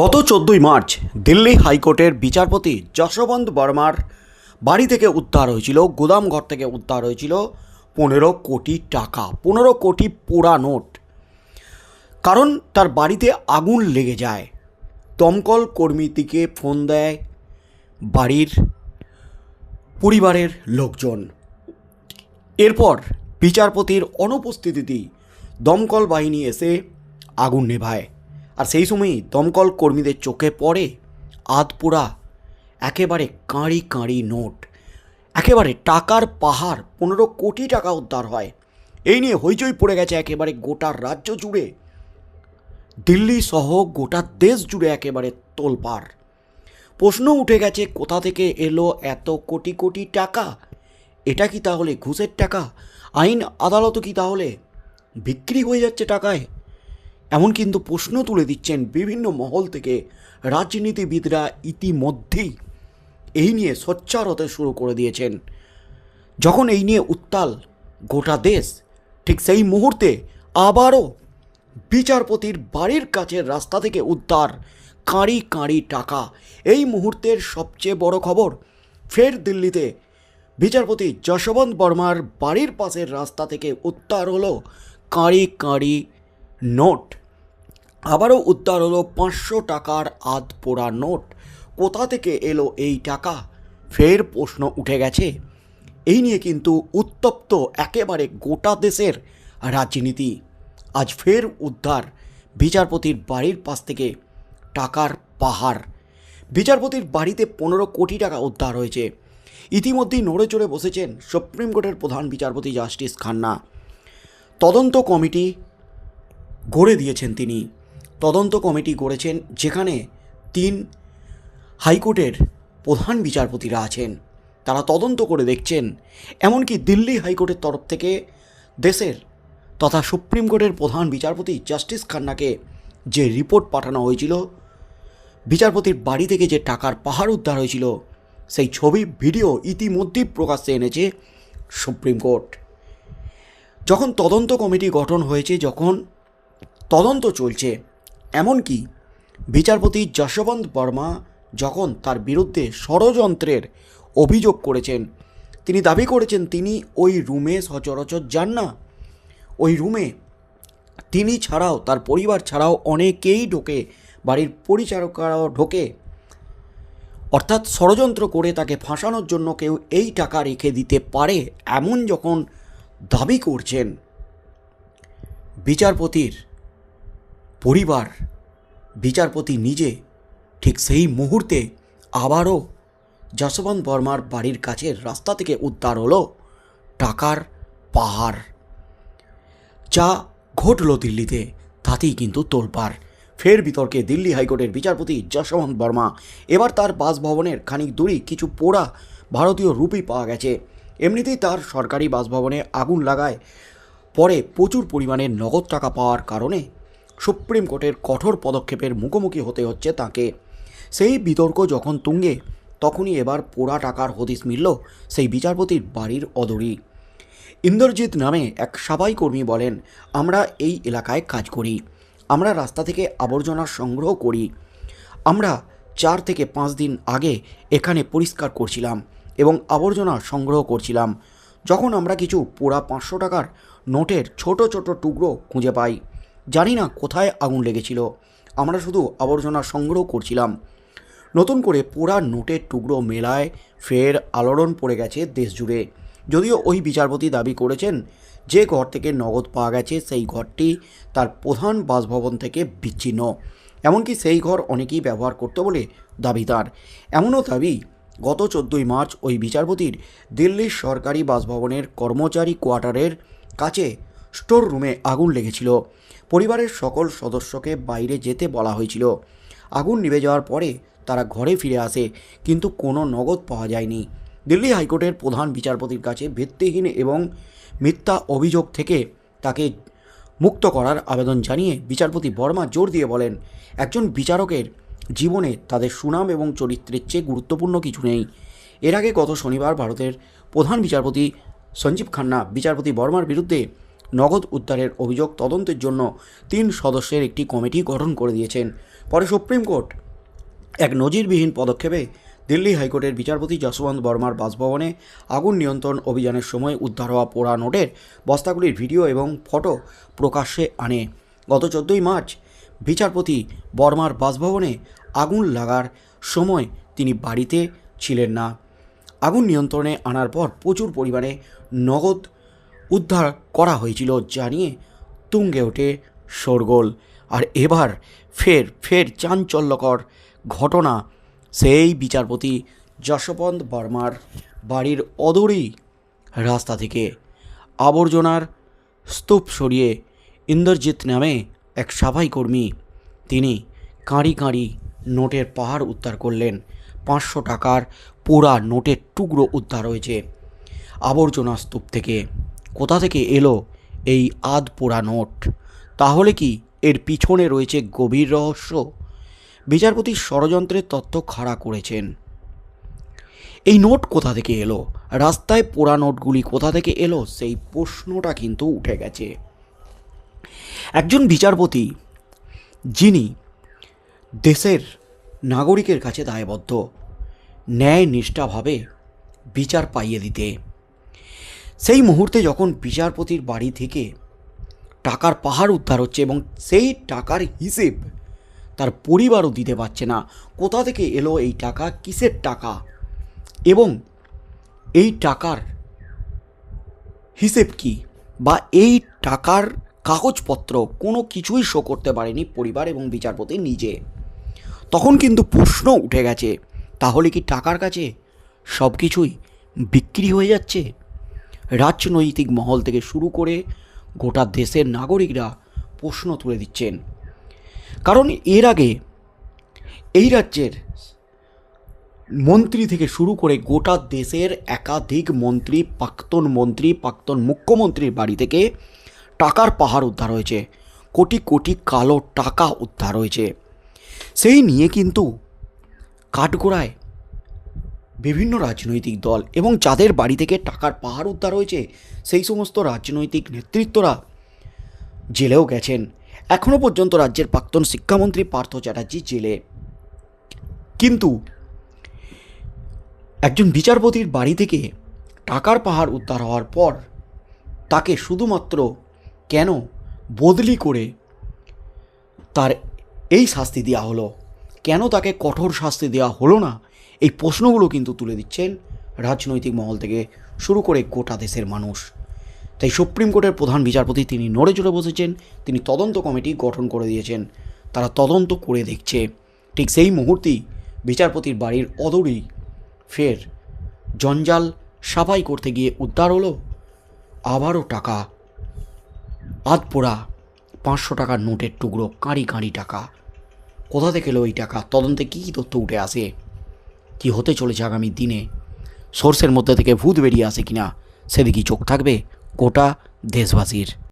গত চোদ্দোই মার্চ দিল্লি হাইকোর্টের বিচারপতি যশবন্ত বর্মার বাড়ি থেকে উদ্ধার হয়েছিল গুদামঘর থেকে উদ্ধার হয়েছিল পনেরো কোটি টাকা, পনেরো কোটি পোড়া নোট। কারণ তার বাড়িতে আগুন লেগে যায়। দমকল কর্মীটিকে ফোন দেয় বাড়ির পরিবারের লোকজন। এরপর বিচারপতির অনুপস্থিতিতেই দমকল বাহিনী এসে আগুন নেভায়। আর সেই সময়ই দমকল কর্মীদের চোখে পড়ে আধপোড়া একেবারে কাঁড়ি কাঁড়ি নোট, একেবারে টাকার পাহাড়, পনেরো কোটি টাকা উদ্ধার হয়। এই নিয়ে হইচই পড়ে গেছে একেবারে গোটা রাজ্য জুড়ে। দিল্লি সহ গোটা দেশ জুড়ে একেবারে তোলপাড়। প্রশ্ন উঠে গেছে, কোথা থেকে এলো এত কোটি কোটি টাকা? এটা কি তাহলে ঘুষের টাকা? আইন আদালত কি তাহলে বিক্রি হয়ে যাচ্ছে টাকায়? এমন কিন্তু প্রশ্ন তুলে দিচ্ছেন বিভিন্ন মহল থেকে রাজনীতিবিদরা ইতিমধ্যেই। এই নিয়ে সোচ্চার হতে শুরু করে দিয়েছেন। যখন এই নিয়ে উত্তাল গোটা দেশ, ঠিক সেই মুহূর্তে আবারও বিচারপতির বাড়ির কাছের রাস্তা থেকে উদ্ধার কাঁড়ি কাঁড়ি টাকা। এই মুহূর্তের সবচেয়ে বড় খবর, ফের দিল্লিতে বিচারপতি যশবন্ত বর্মার বাড়ির পাশের রাস্তা থেকে উদ্ধার হলো কাঁড়ি কাঁড়ি নোট। আবারও উদ্ধার হলো পাঁচশো টাকার আধ পোড়া নোট। কোথা থেকে এলো এই টাকা? ফের প্রশ্ন উঠে গেছে। এই নিয়ে কিন্তু উত্তপ্ত একেবারে গোটা দেশের রাজনীতি। আজ ফের উদ্ধার বিচারপতির বাড়ির পাশ থেকে টাকার পাহাড়। বিচারপতির বাড়িতে পনেরো কোটি টাকা উদ্ধার হয়েছে। ইতিমধ্যেই নড়ে চড়ে বসেছেন সুপ্রিম কোর্টের প্রধান বিচারপতি জাস্টিস খান্না। তদন্ত কমিটি গড়ে দিয়েছেন তিনি। তদন্ত কমিটি গড়েছেন, যেখানে তিন হাইকোর্টের প্রধান বিচারপতিরা আছেন। তারা তদন্ত করে দেখছেন, এমনকি দিল্লি হাইকোর্টের তরফ থেকে দেশের তথা সুপ্রিম কোর্টের প্রধান বিচারপতি জাস্টিস খান্নাকে যে রিপোর্ট পাঠানো হয়েছিল, বিচারপতির বাড়ি থেকে যে টাকার পাহাড় উদ্ধার হয়েছিল, সেই ছবি, ভিডিও ইতিমধ্যেই প্রকাশ্যে এনেছে সুপ্রিম কোর্ট। যখন তদন্ত কমিটি গঠন হয়েছে, যখন তদন্ত চলছে এমনকি বিচারপতি যশবন্ত বর্মা যখন তার বিরুদ্ধে ষড়যন্ত্রের অভিযোগ করেছেন, তিনি দাবি করেছেন তিনি ওই রুমে সচরাচর যান না। ওই রুমে তিনি ছাড়াও, তার পরিবার ছাড়াও অনেকেই ঢোকে, বাড়ির পরিচারকরাও ঢোকে। অর্থাৎ ষড়যন্ত্র করে তাকে ফাঁসানোর জন্য কেউ এই টাকা রেখে দিতে পারে এমন যখন দাবি করছেন বিচারপতির পরিবার, বিচারপতি নিজে ঠিক সেই মুহূর্তে আবারও যশবন্ত বর্মার বাড়ির কাছের রাস্তা থেকে উদ্ধার হলো টাকার পাহাড়। যা ঘটল দিল্লিতে, তাতেই কিন্তু তোলপাড়। ফের বিতর্কে দিল্লি হাইকোর্টের বিচারপতি যশবন্ত বর্মা, এবার তার বাসভবনের খানিক দূরই কিছু পোড়া ভারতীয় রুপি পাওয়া গেছে। এমনিতেই তার সরকারি বাসভবনে আগুন লাগায়, পরে প্রচুর পরিমাণে নগদ টাকা পাওয়ার কারণে সুপ্রিম কোর্টের কঠোর পদক্ষেপের মুখোমুখি হতে হচ্ছে তাকে। সেই বিতর্ক যখন তুঙ্গে, তখনই এবার পোড়া টাকার হদিস মিলল সেই বিচারপতির বাড়ির অদূরই ইন্দরজিৎ নামে এক সাবাই কর্মী বলেন, আমরা এই এলাকায় কাজ করি। আমরা রাস্তা থেকে আবর্জনা সংগ্রহ করি। আমরা চার থেকে পাঁচ দিন আগে এখানে পরিষ্কার করছিলাম এবং আবর্জনা সংগ্রহ করছিলাম। যখন আমরা কিছু পোড়া পাঁচশো টাকার নোটের ছোট ছোট টুকরো খুঁজে পাই জানি না কোথায় আগুন লেগেছিল। আমরা শুধু আবর্জনা সংগ্রহ করছিলাম। নতুন করে পোড়া নোটের টুকরো মেলায় ফের আলোড়ন পড়ে গেছে দেশ জুড়ে যদিও ওই বিচারপতি দাবি করেছেন, যে ঘর থেকে নগদ পাওয়া গেছে সেই ঘরটি তার প্রধান বাসভবন থেকে বিচ্ছিন্ন। এমনকি সেই ঘর অনেকেই ব্যবহার করতো বলে দাবি তার। এমনও দাবি, গত চোদ্দোই মার্চ ওই বিচারপতির দিল্লির সরকারি বাসভবনের কর্মচারী কোয়ার্টারের কাছে স্টোর রুমে আগুন লেগেছিল। পরিবারের সকল সদস্যকে বাইরে যেতে বলা হয়েছিল। আগুন নিভে যাওয়ার পরে তারা ঘরে ফিরে আসে, কিন্তু কোনো নগদ পাওয়া যায়নি। দিল্লি হাইকোর্টের প্রধান বিচারপতির কাছে ভিত্তিহীন এবং মিথ্যা অভিযোগ থেকে তাকে মুক্ত করার আবেদন জানিয়ে বিচারপতি বর্মা জোর দিয়ে বলেন, একজন বিচারকের জীবনে তাদের সুনাম এবং চরিত্রের চেয়ে গুরুত্বপূর্ণ কিছু নেই। এর আগে গত শনিবার ভারতের প্রধান বিচারপতি সঞ্জীব খান্না, বিচারপতি বর্মার বিরুদ্ধে নগদ উদ্ধারের অভিযোগ তদন্তের জন্য তিন সদস্যের একটি কমিটি গঠন করে দিয়েছেন। পরে সুপ্রিম কোর্ট এক নজিরবিহীন পদক্ষেপে দিল্লি হাইকোর্টের বিচারপতি যশবন্ত বর্মার বাসভবনে আগুন নিয়ন্ত্রণ অভিযানের সময় উদ্ধার হওয়া পোড়া নোটের বস্তাগুলির ভিডিও এবং ফটো প্রকাশ্যে আনে। গত চোদ্দোই মার্চ বিচারপতি বর্মার বাসভবনে আগুন লাগার সময় তিনি বাড়িতে ছিলেন না। আগুন নিয়ন্ত্রণে আনার পর প্রচুর পরিমাণে নগদ উদ্ধার করা হয়েছিল জানিয়ে তুঙ্গে ওঠে শোরগোল। আর এবার ফের ফের চাঞ্চল্যকর ঘটনা। সেই বিচারপতি যশবন্ত বর্মার বাড়ির অদূরেই রাস্তা থেকে আবর্জনার স্তূপ সরিয়ে ইন্দ্রজিৎ নামে এক সাফাই কর্মী, তিনি কাঁড়ি কাঁড়ি নোটের পাহাড় উদ্ধার করলেন। পাঁচশো টাকার পোড়া নোটের টুকরো উদ্ধার হয়েছে আবর্জনা স্তূপ থেকে। কোথা থেকে এলো এই আধ পোড়া নোট? তাহলে কি এর পিছনে রয়েছে গভীর রহস্য? বিচারপতি ষড়যন্ত্রের তত্ত্ব খাড়া করেছেন। এই নোট কোথা থেকে এলো? রাস্তায় পোড়া নোটগুলি কোথা থেকে এলো? সেই প্রশ্নটা কিন্তু উঠে গেছে। একজন বিচারপতি, যিনি দেশের নাগরিকের কাছে দায়বদ্ধ ন্যায় নিষ্ঠাভাবে বিচার পাইয়ে দিতে সেই মুহূর্তে যখন বিচারপতির বাড়ি থেকে টাকার পাহাড় উদ্ধার হচ্ছে এবং সেই টাকার হিসেব তার পরিবারও দিতে পারছে না, কোথা থেকে এলো এই টাকা, কিসের টাকা এবং এই টাকার হিসেব কি বা এই টাকার কাগজপত্র কোনো কিছুই শো করতে পারেনি পরিবার এবং বিচারপতি নিজে? তখন কিন্তু প্রশ্ন উঠে গেছে, তাহলে কি টাকার কাছে সব কিছুই বিক্রি হয়ে যাচ্ছে? রাজনৈতিক মহল থেকে শুরু করে গোটা দেশের নাগরিকরা প্রশ্ন তুলে দিচ্ছেন। কারণ এর আগে এই রাজ্যের মন্ত্রী থেকে শুরু করে গোটা দেশের একাধিক মন্ত্রী, প্রাক্তন মন্ত্রী, প্রাক্তন মুখ্যমন্ত্রীর বাড়ি থেকে টাকার পাহাড় উদ্ধার হয়েছে। কোটি কোটি কালো টাকা উদ্ধার হয়েছে। সেই নিয়ে কিন্তু কাঠগোড়ায় বিভিন্ন রাজনৈতিক দল এবং যাদের বাড়ি থেকে টাকার পাহাড় উদ্ধার হয়েছে, সেই সমস্ত রাজনৈতিক নেতৃত্বরা জেলেও গেছেন। এখনও পর্যন্ত রাজ্যের প্রাক্তন শিক্ষামন্ত্রী পার্থ চ্যাটার্জি জেলে। কিন্তু একজন বিচারপতির বাড়ি থেকে টাকার পাহাড় উদ্ধার হওয়ার পর তাকে শুধুমাত্র কেন বদলি করে তার এই শাস্তি দেওয়া হলো? কেন তাকে কঠোর শাস্তি দেওয়া হলো না? এই প্রশ্নগুলো কিন্তু তুলে দিচ্ছেন রাজনৈতিক মহল থেকে শুরু করে গোটা দেশের মানুষ। তাই সুপ্রিম কোর্টের প্রধান বিচারপতি তিনি নড়ে চড়ে বসেছেন, তিনি তদন্ত কমিটি গঠন করে দিয়েছেন, তারা তদন্ত করে দেখছে। ঠিক সেই মুহূর্তেই বিচারপতির বাড়ির অদূরেই ফের জঞ্জাল সাফাই করতে গিয়ে উদ্ধার হলো আবারও টাকা। আধ পোড়া পাঁচশো টাকার নোটের টুকরো, কাঁড়ি কাঁড়ি টাকা। কোথা থেকে এলো এই টাকা? তদন্তে কী কী তথ্য উঠে আসে? কি হতে চলেছে আগামী দিনে? সোর্সের মধ্যে থেকে ভূত বেরিয়ে আসে কিনা? সেদিকেই চোখ থাকবে গোটা দেশবাসীর।